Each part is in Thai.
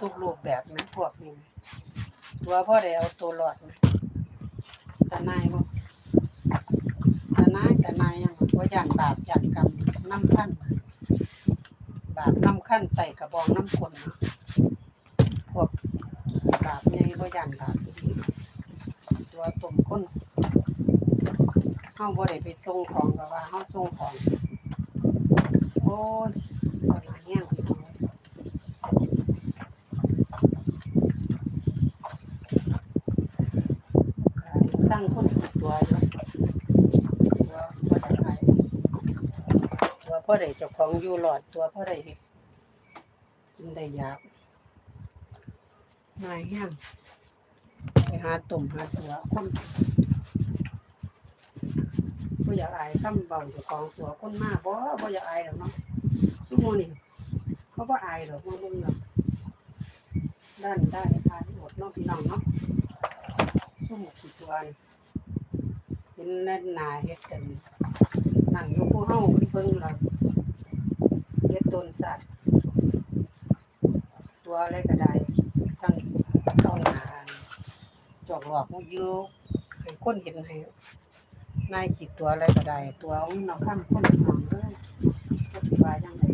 ทุกรูปแบบไหมพวกนี้ตัวพ่อได้เอาตัวรอดไหมตานายบ่ตานายตานายยังบ่ย่านบาปย่านกรรมน้ำขั้นบาปน้ำขั้นใส่กระบองน้ำคนพวกบาปใหญ่บ่ย่านบาปตัวตุ่มคนเฮาบ่ได้ไปส่งของก็ว่าเฮาส่งของโอ้ยตอนนี้แห้งพี่น้องสร้างคนผิดตัวอยู่ตัวพ่อได้ขายตัว พ่อได้เจ้าของอยู่หลอดตัวพ่อได้เฮ็ดกินได้ยากนายแห้งไปหาตุ่มหาตัวคนบ่อยากอายคำเบาเจ้าของตัวคนมาบ่บ่อยากอายหรอกเนาะทุกโมนี่เขาก็อายหรอกว่ามึงเนาะด้านได้ทานหมดเน้องพี่น้องเนาะทุกหมดกี่ตัวนี่เป็นแน่นหนาเฮ็ดกันนั่งอยู่ผู้เฮาเบิ่งเรา เฮ็ดต้นสัตว์ตัวอะไรก็ได้ทั้งต้นหนาจอกหลอกมุกอยู่ให้คนเห็นให้นายขีดตัวอะไรก็ได้ ตัวเอาเนาะข้ามคนน้องเอ้ยก็สิว่าจังได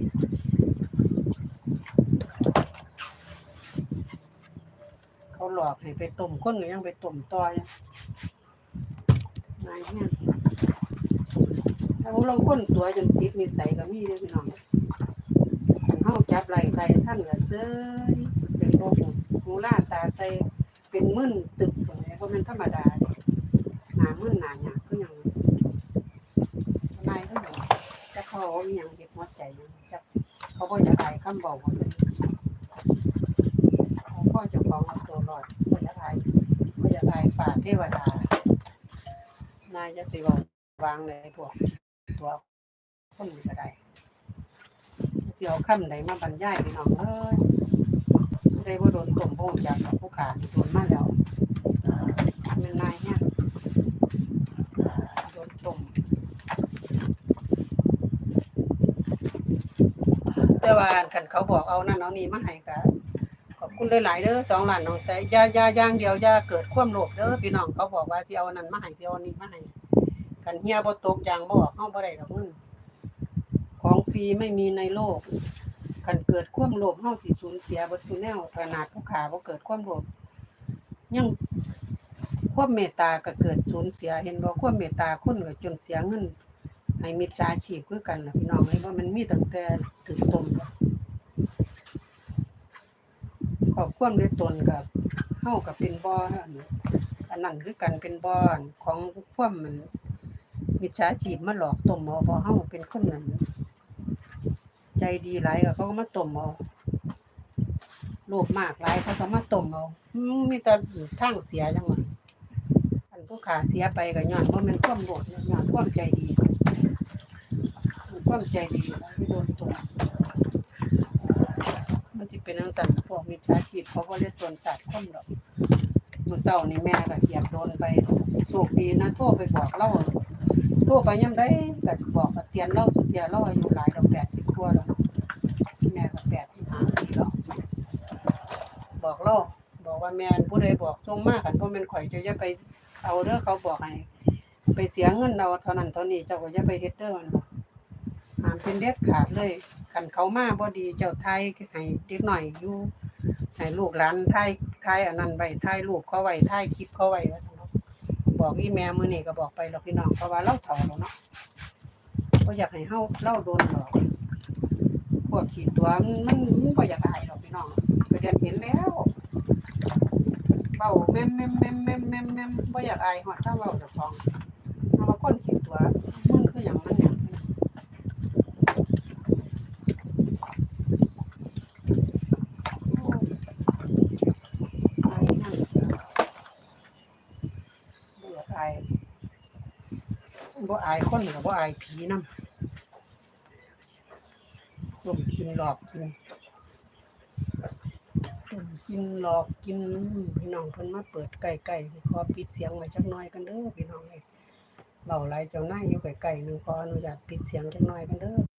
เขาหลอกให้ไปต้มคนก็ยังไปต้มต่อยนายเนี่ยถ้าเราลองคนตัวจนติดนิสัยก็มีเด้อพี่น้องาจับไหล่ใครท่านก็เซ้ยเป็นโรคหูล่าตาใจเป็นมึนตึบตรงนี้บ่แม่นธรรมดาหนามึนหนาหยาบคือหยังนายก็บอกจะเขาอาย่างเด็กหัวใจยังจะเขาบ่จะอายคำบอกว่าเป็นเขาพ่อจะของเอาตัวรอดบ่อจะอายบ่อจะอายฝ่าเทวดานายจะสิเว่างเลยพวกตัวคนนี้ก็ได้ สิเอาคำใดมาบรรยายพี่น้องเอ้ยผู้ใดบ่โดนต้มโบ้จากกับผู้ขาโดนมาแล้วแมันนายเนี่ยโดนต้มแต่ว่าคันเขาบอกเอานั่นเอานี่มาให้ก็ขอบคุณหลายๆเด้อสองหลานน้องแต่ยายาย่างเดียวยาเกิดความโลภเด้อพี่น้องเขาบอกว่าเอาอันนั้นมาให้เอาอันนี้มาให้คันเฮียบ่ตกอย่างบ่ออกเฮาบ่ได้ดอกเงินของ ฟรีไม่มีในโลกคันเกิดความโลภเฮาสิสูญเสียบ่สูญแนวขนาดผู้ขาบ่เกิดความโลภยังความเมตตาก็เกิดสูญเสียเห็นบ่ความเมตตาคนก็จนเสียเงินให้มิจฉาชีพคือกันล่ะพี่น้องเอ้ยว่ามันมีตั้งแต่ถึงตนขอบความด้วยตนกับเฮากับเป็นบ่ออันนั้นคือกันเป็นบ่อนของความมันมิจฉาชีพมาหลอกต้มเอาเพราะเฮาเป็นคนนั้น ใจดีหลายก็เขาก็มาต้มเอาโลภมากหลายเขาก็มาต้มเอามีแต่ทางเสียจังหวะอันผู้ขาเสียไปก็ย้อนบ่แม่นความโลภย้อนความใจดีความใจดีแล้วที่โดนตัวมันจะเป็นอังสันพวกมิจฉาชีพเขาก็เรียกตนสัตว์คนหรอกมื่อเช้านี่แม่ก็เหยียบโดนไปโชคดีนะโทรไปบอกเล่า โทรไปย่ำได้ก็บอกกับเตียนเล่าสุดเตียนเล่าอายุหลายเราแปดสิบกว่าแล้วแม่ก็แปดสิบห้าปีแล้วบอกเล่าบอกว่าแม่ผู้ใดบอกทรงมากกันเพราะมันข่อยจะจะไปเอาเด้อเขาบอกให้ไปเสียเงินเราเท่านั้นเท่านี้เจ้าก็จะไปเฮ็ดเด้อมันบอกหามเป็นเด็ดขาดเลยคันเขามาบ่ดีเจ้าไทยให้เด็กหน่อยอยู่ให้ลูกหลานไทยไทยอันนั้นไว้ไทยลูกเขาไว้ไทยคลิปเขาไว้ บอกอีแม่มือนี่ก็บอกไปหรอกพี่น้องเพราะว่าเล่าเฒ่าแล้วเนาะก็อยากให้เฮาเล่าโดนหรอกพวกขีดตัวมันมันมันบ่อยากอายหรอกพี่น้องก็เรียนเห็นแล้วเบ้าแม่มแม่มแม่มแม่มแม่มเมมบ่อยากอายฮอดถ้าเบ้าจะฟองถ้าว่าคนขี้ตัวมันคือหยังมันหยัง อายนั่นบ่อยากอาย บ่อายคนกับบ่อายผีนำต้มกินหลอกกินต้มกินหลอกกินพี่น้องเพิ่นมาเปิดไก่ไก่ขอปิดเสียงไว้จักหน้อยกันเด้อพี่น้องเอ้ยเบาหลายเจ้านายอยู่ไก่ไก่หนึ่งขออนุญาตปิดเสียงจักหน้อยกันเด้อ